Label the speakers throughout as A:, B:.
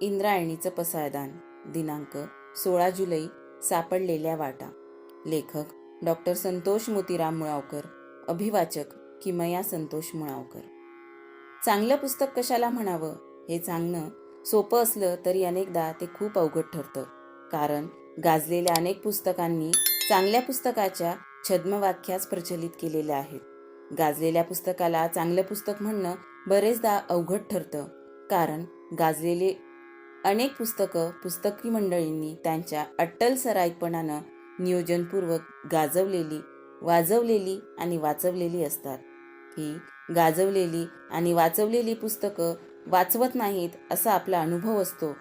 A: इंद्रायणीचं पसायदान. दिनांक सोळा जुलै सापडलेल्या वाटा. लेखक डॉक्टर संतोष मोतीराम मुळावकर. अभिवाचक किमया संतोष मुळावकर. चांगलं पुस्तक कशाला म्हणावं? हे सांगणं सोपं असलं तरी अनेकदा ते खूप अवघड ठरतं. कारण गाजलेल्या अनेक पुस्तकांनी चांगल्या पुस्तकाच्या छद्मवाख्याच प्रचलित केलेल्या आहेत. गाजलेल्या पुस्तकाला चांगलं पुस्तक म्हणणं बरेचदा अवघड ठरतं. कारण गाजलेले अनेक पुस्तकं पुस्तकी मंडळींनी त्यांच्या अट्टल सराईतपणानं नियोजनपूर्वक गाजवलेली वाजवलेली आणि वाचवलेली असतात. ही गाजवलेली आणि वाचवलेली पुस्तकं वाचवत नाहीत असा आपला अनुभव असतो.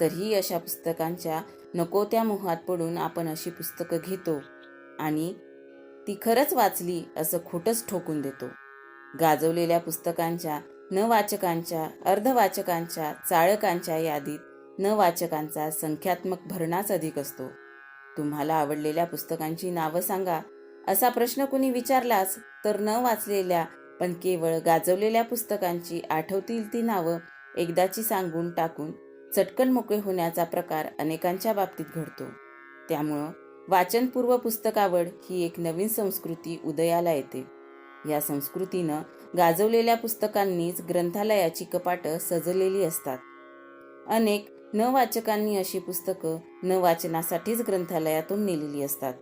A: तरीही अशा पुस्तकांच्या नको त्या मोहात पडून आपण अशी पुस्तकं घेतो आणि ती खरंच वाचली असं खोटंच ठोकून देतो. गाजवलेल्या पुस्तकांच्या न वाचकांच्या अर्धवाचकांच्या चाळकांच्या यादीत न वाचकांचा संख्यात्मक भरणाच अधिक असतो. तुम्हाला आवडलेल्या पुस्तकांची नावं सांगा. असा प्रश्न कुणी विचारलाच तर न वाचलेल्या पण केवळ गाजवलेल्या पुस्तकांची आठवतील ती नावं एकदाची सांगून टाकून चटकन मोकळे होण्याचा प्रकार अनेकांच्या बाबतीत घडतो. त्यामुळं वाचनपूर्व पुस्तक आवड ही एक नवीन संस्कृती उदयाला येते. या संस्कृतीनं गाजवलेल्या पुस्तकांनीच ग्रंथालयाची कपाटं सजलेली असतात. अनेक न वाचकांनी अशी पुस्तकं न वाचनासाठीच ग्रंथालयातून नेलेली असतात.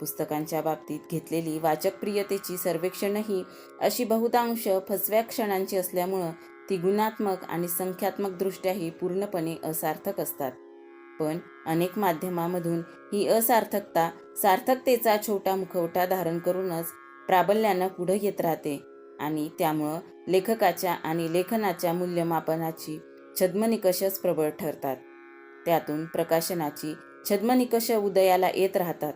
A: पुस्तकांच्या बाबतीत घेतलेली वाचकप्रियतेची सर्वेक्षणही अशी बहुतांश फसव्या क्षणांची असल्यामुळं ती गुणात्मक आणि संख्यात्मक दृष्ट्याही पूर्णपणे असार्थक असतात. पण अनेक माध्यमामधून ही असार्थकता सार्थकतेचा छोटा मुखवटा धारण करूनच प्राबल्यानं पुढं येत राहते आणि त्यामुळं लेखकाच्या आणि लेखनाच्या मूल्यमापनाची छद्मनिकषच प्रबळ ठरतात. त्यातून प्रकाशनाची छद्मनिकष उदयाला येत राहतात.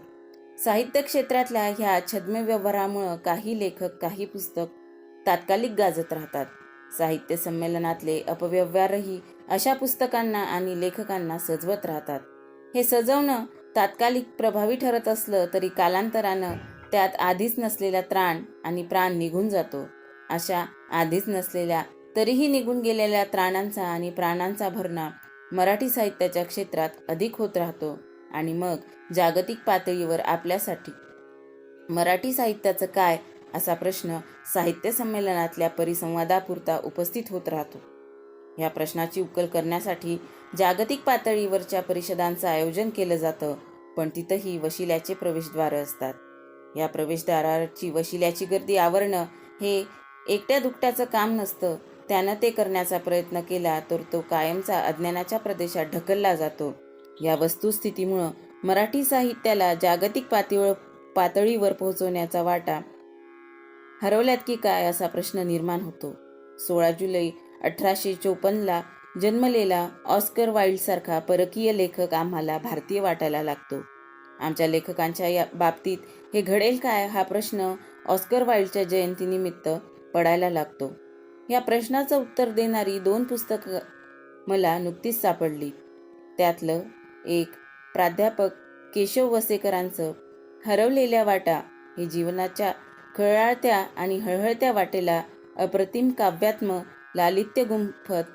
A: साहित्य क्षेत्रातल्या ह्या छद्मव्यवहारामुळं काही लेखक काही पुस्तक तात्कालिक गाजत राहतात. साहित्य संमेलनातले अपव्यवहारही अशा पुस्तकांना आणि लेखकांना सजवत राहतात. हे सजवणं तात्कालिक प्रभावी ठरत असलं तरी कालांतरानं त्यात आधीच नसलेला त्राण आणि प्राण निघून जातो. अशा आधीच नसलेल्या तरीही निघून गेलेल्या त्राणांचा आणि प्राणांचा भरणा मराठी साहित्याच्या क्षेत्रात अधिक होत राहतो आणि मग जागतिक पातळीवर आपल्यासाठी. मराठी साहित्याचं काय? असा प्रश्न साहित्य संमेलनातल्या परिसंवादापुरता उपस्थित होत राहतो. या प्रश्नाची उकल करण्यासाठी जागतिक पातळीवरच्या परिषदांचं आयोजन केलं जातं पण तिथंही वशिल्याचे प्रवेशद्वार असतात. या प्रवेशद्वाराची वशिल्याची गर्दी आवरणं हे एकट्या दुकट्याचं काम नसतं त्यानं ते करण्याचा प्रयत्न केला तर तो कायमचा अज्ञानाच्या प्रदेशात ढकलला जातो. या वस्तुस्थितीमुळं मराठी साहित्याला जागतिक पातळीवर पातळीवर पोहोचवण्याचा वाटा हरवल्यात की काय असा प्रश्न निर्माण होतो. सोळा जुलै अठराशे चोपन्नला जन्मलेला ऑस्कर वाईल्डसारखा परकीय लेखक आम्हाला भारतीय वाटायला लागतो. आमच्या लेखकांच्या या बाबतीत हे घडेल काय हा प्रश्न ऑस्कर वाईल्डच्या जयंतीनिमित्त पडायला लागतो. या प्रश्नाचं उत्तर देणारी दोन पुस्तकं मला नुकतीच सापडली. त्यातलं एक प्राध्यापक केशव वसेकरांचं हरवलेल्या वाटा हे जीवनाच्या खळाळत्या आणि हळहळत्या वाटेला अप्रतिम काव्यात्म लालित्य गुंफत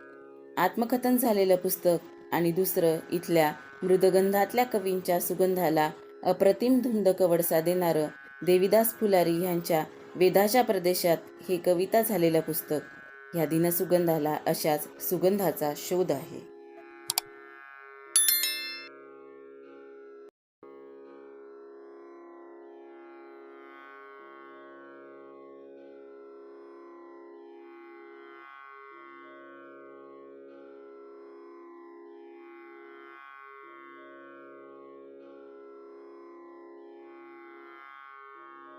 A: आत्मकथन झालेलं पुस्तक आणि दुसरं इथल्या मृदगंधातल्या कवींच्या सुगंधाला अप्रतिम धुंद कवडसा देणारं देविदास फुलारी यांच्या वेदाच्या प्रदेशात हे कविता झालेलं पुस्तक. ह्या दिनसुगंधाला अशाच सुगंधाचा शोध आहे.